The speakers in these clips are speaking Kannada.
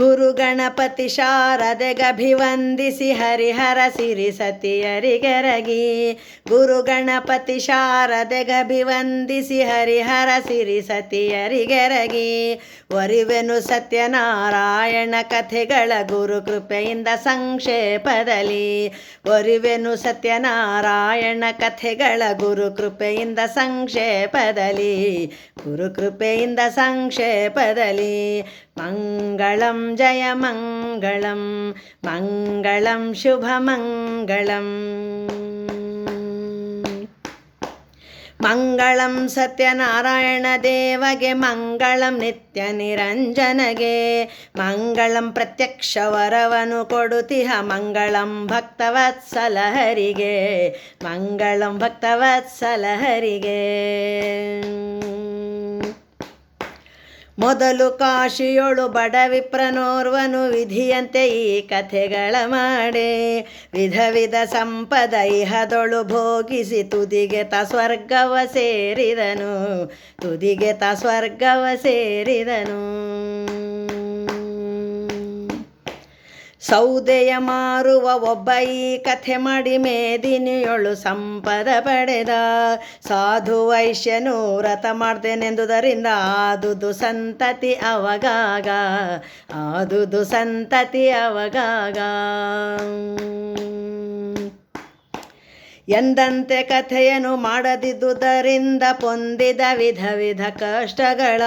ಗುರು ಗಣಪತಿ ಶಾರದೆಗಭಿವಂದಿಸಿ ಹರಿಹರ ಸಿರಿ ಸತಿಯರಿಗೆರಗಿ. ಗುರು ಗಣಪತಿ ಶಾರದೆಗಭಿವಂದಿಸಿ ಹರಿಹರ ಸಿರಿ ಸತಿಯರಿಗೆರಗಿ. ಒರಿವೆನು ಸತ್ಯನಾರಾಯಣ ಕಥೆಗಳ ಗುರು ಕೃಪೆಯಿಂದ ಸಂಕ್ಷೇಪದಲ್ಲಿ. ಒರಿವೆನು ಸತ್ಯನಾರಾಯಣ ಕಥೆಗಳ ಗುರು ಕೃಪೆಯಿಂದ ಸಂಕ್ಷೇಪದಲ್ಲಿ. ಗುರು ಕೃಪೆಯಿಂದ ಸಂಕ್ಷೇಪದಲ್ಲಿ. ಮಂಗಳಂ ಜಯ ಮಂಗಳಂ ಮಂಗಳಂ ಶುಭ ಮಂಗಳಂ. ಮಂಗಳಂ ಸತ್ಯನಾರಾಯಣ ದೇವಗೆ, ಮಂಗಳಂ ನಿತ್ಯ ನಿರಂಜನಗೆ. ಮಂಗಳಂ ಪ್ರತ್ಯಕ್ಷ ವರವನು ಕೊಡುತಿಹ, ಮಂಗಳಂ ಭಕ್ತವತ್ಸಲ ಹರಿಗೆ ಮಂಗಳಂ ಭಕ್ತವತ್ಸಲ ಹರಿಗೆ ಮೊದಲು ಕಾಶಿಯೊಳು ಬಡ ವಿಪ್ರನೋರ್ವನು ವಿಧಿಯಂತೆ ಈ ಕಥೆಗಳ ಮಾಡೆ. ವಿಧ ವಿಧ ಸಂಪದ ಇಹದೊಳು ಭೋಗಿಸಿ ತುದಿಗೆ ತ ಸ್ವರ್ಗವ ಸೇರಿದನು. ತುದಿಗೆ ತ ಸ್ವರ್ಗವ ಸೇರಿದನು. ಸೌದೆಯ ಮಾರುವ ಒಬ್ಬ ಈ ಕಥೆ ಮಾಡಿ ಮೇದಿನಿಯೊಳು ಸಂಪದ ಪಡೆದ. ಸಾಧು ವೈಶ್ಯನು ವ್ರತ ಮಾಡ್ತೇನೆಂದುದರಿಂದ ಆದುದು ಸಂತತಿ ಅವಗಾಗ. ಆದುದು ಸಂತತಿ ಅವಗಾಗ. ಎಂದಂತೆ ಕಥೆಯನ್ನು ಮಾಡದಿದ್ದುದರಿಂದ ಪೊಂದಿದ ವಿಧ ವಿಧ ಕಷ್ಟಗಳ.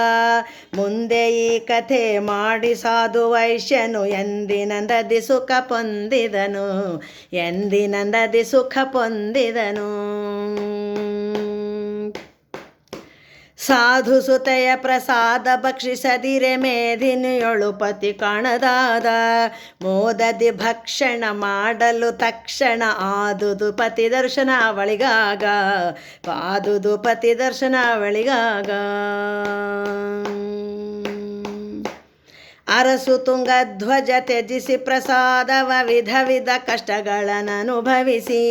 ಮುಂದೆ ಈ ಕಥೆ ಮಾಡಿ ಸಾಧು ವೈಶ್ಯನು ಎಂದಿನಂದದಿ ಸುಖ ಪೊಂದಿದನು ಎಂದಿನಂದದಿ ಸುಖ ಪೊಂದಿದನು. ಸಾಧು ಸುತೆಯ ಪ್ರಸಾದ ಭಕ್ಷಿಸದಿರೆ ಮೇಧಿನಿಯೊಳು ಪತಿ ಕಾಣದಾದ. ಮೋದದಿ ಭಕ್ಷಣ ಮಾಡಲು ತಕ್ಷಣ ಆದುದು ಪತಿ ದರ್ಶನ ಅವಳಿಗಾಗ. ಆದುದು ಪತಿ ದರ್ಶನ ಅವಳಿಗಾಗ. ಅರಸು ತುಂಗಧ್ವಜ ತ್ಯಜಿಸಿ ಪ್ರಸಾದವ ವಿಧ ವಿಧ ಕಷ್ಟಗಳನ್ನು ಅನುಭವಿಸಿ,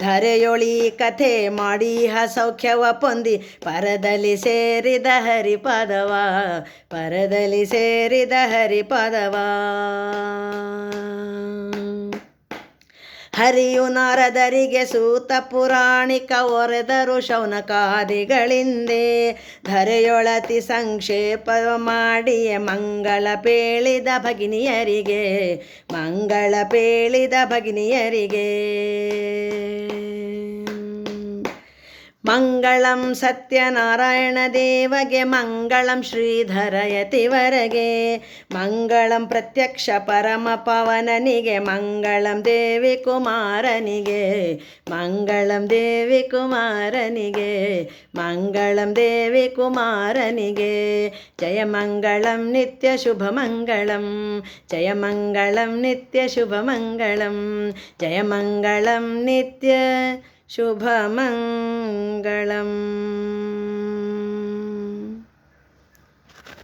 ಧರೆಯೊಳಿ ಕಥೆ ಮಾಡಿ ಸೌಖ್ಯವ ಪೊಂದಿ, ಪರದಲ್ಲಿ ಸೇರಿದ ಹರಿಪದವ, ಪರದಲ್ಲಿ ಸೇರಿದ ಹರಿಪದವ. ಹರಿಯು ನಾರದರಿಗೆ ಸೂತ ಪುರಾಣಿಕ ಒರೆದರು ಶೌನಕಾದಿಗಳಿಂದೆ ಧರೆಯೊಳತಿ ಸಂಕ್ಷೇಪ ಮಾಡಿಯೇ ಮಂಗಳ ಪೇಳಿದ ಭಗಿನಿಯರಿಗೆ, ಮಂಗಳ ಪೇಳಿದ ಭಗಿನಿಯರಿಗೆ. ಮಂಗಳಂ ಸತ್ಯನಾರಾಯಣ ದೇವಗೆ ಮಂಗಳಂ ಶ್ರೀಧರ ಯತಿವರಗೆ ಮಂಗಳಂ ಪ್ರತ್ಯಕ್ಷ ಪರಮ ಪವನನಿಗೆ ಮಂಗಳಂ ದೇವಿ ಕುಮಾರನಿಗೆ ಮಂಗಳಂ ದೇವಿ ಕುಮಾರನಿಗೆ ಮಂಗಳಂ ದೇವಿ ಕುಮಾರನಿಗೆ ಜಯ ಮಂಗಳಂ ನಿತ್ಯ ಶುಭ ಮಂಗಳಂ ಜಯ ಮಂಗಳಂ ನಿತ್ಯ ಶುಭ ಮಂಗಳಂ ಜಯ ಮಂಗಳಂ ನಿತ್ಯ ശുഭമംഗളം.